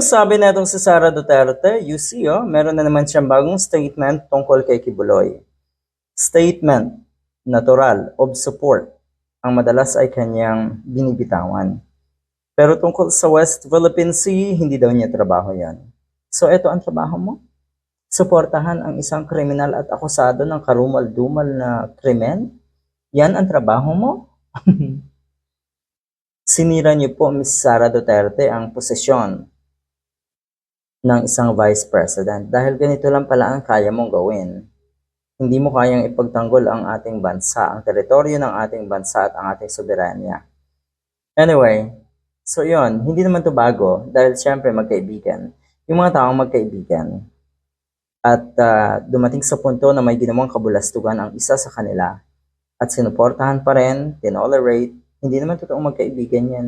Anong sabi na itong si Sara Duterte? You see, oh, meron na naman siyang bagong statement tungkol kay Kibuloy. Statement, natural, of support, ang madalas ay kanyang binibitawan. Pero tungkol sa West Philippine Sea, hindi daw niya trabaho yan. So, ito ang trabaho mo? Suportahan ang isang kriminal at akusado ng karumal-dumal na krimen? Yan ang trabaho mo? Sinira niyo po, Ms. Sara Duterte, ang posisyon ng isang vice president dahil ganito lang pala ang kaya mong gawin. Hindi mo kayang ipagtanggol ang ating bansa, ang teritoryo ng ating bansa at ang ating soberanya. Anyway, so yon hindi naman to bago dahil syempre magkaibigan. Yung mga taong magkaibigan at ah, dumating sa punto na may ginawang kabulastugan ang isa sa kanila at sinuportahan pa rin, tinolerate, hindi naman totoong magkaibigan yan.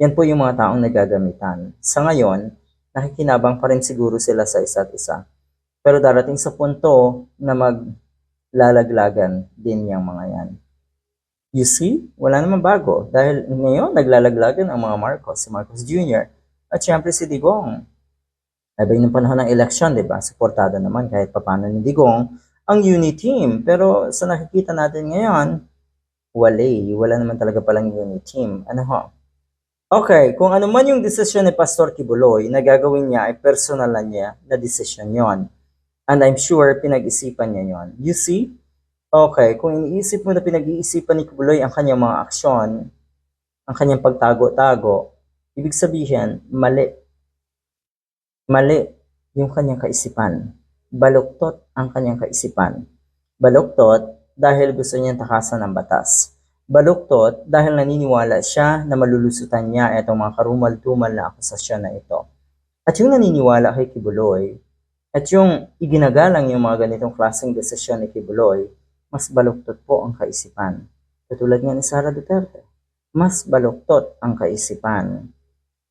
Yan po yung mga taong nagagamitan. Sa ngayon, nakikinabang pa rin siguro sila sa isa't isa. Pero darating sa punto na maglalaglagan din yung mga yan. You see, wala naman bago. Dahil ngayon, naglalaglagan ang mga Marcos, si Marcos Jr. At syempre si Digong. Ba yung panahon ng eleksyon, di ba? Suportado naman kahit papano ni Digong ang unit team. Pero sa nakikita natin ngayon, wala. Wala naman talaga palang unit team. Ano ho? Okay, kung ano man yung desisyon ni Pastor Kibuloy na gagawin niya ay personal na niya na desisyon yon. And I'm sure pinag-isipan niya yon. You see? Okay, kung iniisip mo na pinag-iisipan ni Kibuloy ang kanyang mga aksyon, ang kanyang pagtago-tago, ibig sabihin, mali. Mali yung kanyang kaisipan. Baluktot ang kanyang kaisipan. Baluktot dahil gusto niyang takasan ng batas. Baluktot dahil naniniwala siya na malulusutan niya itong mga karumal-tumal na akusasyon na ito. At yung naniniwala kay Kibuloy, at yung iginagalang yung mga ganitong klaseng desisyon ni Kibuloy, mas baluktot po ang kaisipan. Katulad nga ni Sara Duterte, mas baluktot ang kaisipan.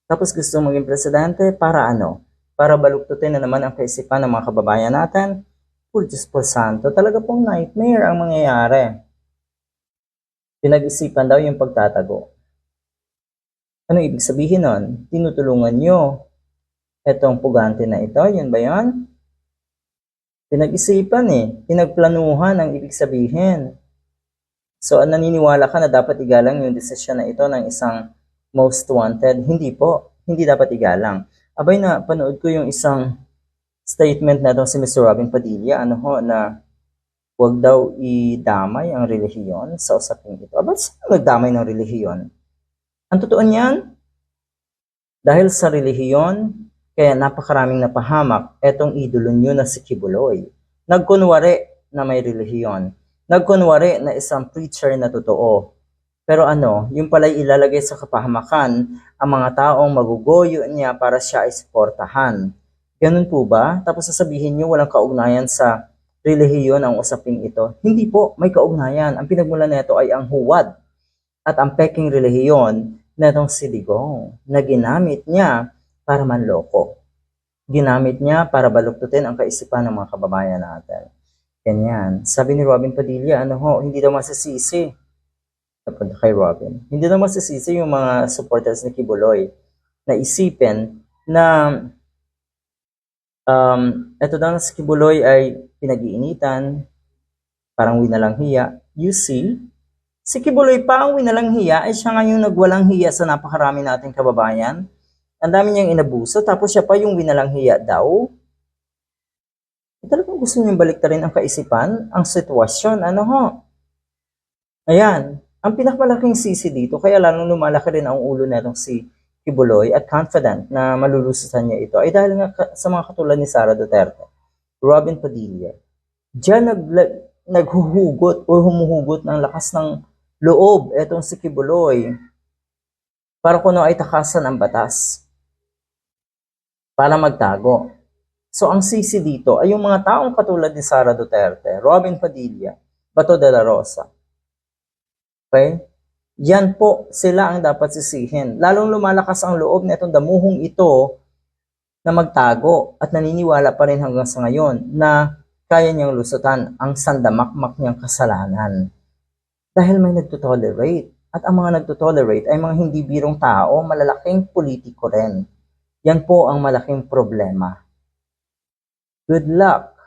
Tapos gusto maging presidente para ano? Para baluktutin na naman ang kaisipan ng mga kababayan natin? Diyos po santo, talaga pong nightmare ang mangyayari. Pinag-isipan daw yung pagtatago. Ano ibig sabihin nun? Tinutulungan nyo etong pugante na ito, yun ba yun? Pinag-isipan eh, pinagplanuhan ang ibig sabihin. So, naniniwala ka na dapat igalang yung desisyon na ito ng isang most wanted? Hindi po, hindi dapat igalang. Abay na, panood ko yung isang statement na si Mr. Robin Padilla, ano ho, na huwag daw idamay ang relihiyon sa usaping ito. Aba, saan nagdamay ng relihiyon? Ang totoo niyan, dahil sa relihiyon, kaya napakaraming napahamak etong idolo nyo na si Kibuloy. Nagkunwari na may relihiyon. Nagkunwari na isang preacher na totoo. Pero ano, yung pala'y ilalagay sa kapahamakan ang mga taong magugoyo niya para siya ay suportahan. Ganun po ba? Tapos sasabihin nyo walang kaugnayan sa relihiyon ang usaping ito. Hindi po, may kaugnayan. Ang pinagmula nito ay ang huwad at ang peking relihiyon na itong si Digong na ginamit niya para manloko. Ginamit niya para baluktutin ang kaisipan ng mga kababayan natin. Ganyan. Sabi ni Robin Padilla, ano ho, hindi daw masasisi. Napunta kay Robin. Hindi daw masasisi yung mga supporters ni Kibuloy na isipin na um, eto daw si Kibuloy ay pinag-iinitan, parang winalang hiya. You see, si Kibuloy pa ang winalang hiya ay siya nga yung nagwalang hiya sa napakarami nating kababayan. Ang dami niyang inabuso, tapos siya pa yung winalang hiya daw. E talagang gusto niyang baliktarin ang kaisipan, ang sitwasyon, ano ho. Ayan, ang pinakamalaking sisi dito, kaya lalong lumalaki rin ang ulo netong si Kibuloy at confident na malulusutan niya ito ay dahil nga sa mga katulad ni Sara Duterte, Robin Padilla. Diyan nag, naghuhugot o humuhugot ng lakas ng loob etong si Kibuloy para kuno ay takasan ang batas para magtago. So ang sisi dito ay yung mga taong katulad ni Sara Duterte, Robin Padilla, Bato de la Rosa. Okay? Yan po sila ang dapat sisihin. Lalong lumalakas ang loob na itong damuhong ito na magtago at naniniwala pa rin hanggang sa ngayon na kaya niyang lusutan ang sandamakmak niyang kasalanan. Dahil may nagtotolerate. At ang mga nagtotolerate ay mga hindi birong tao, malalaking politiko rin. Yan po ang malaking problema. Good luck!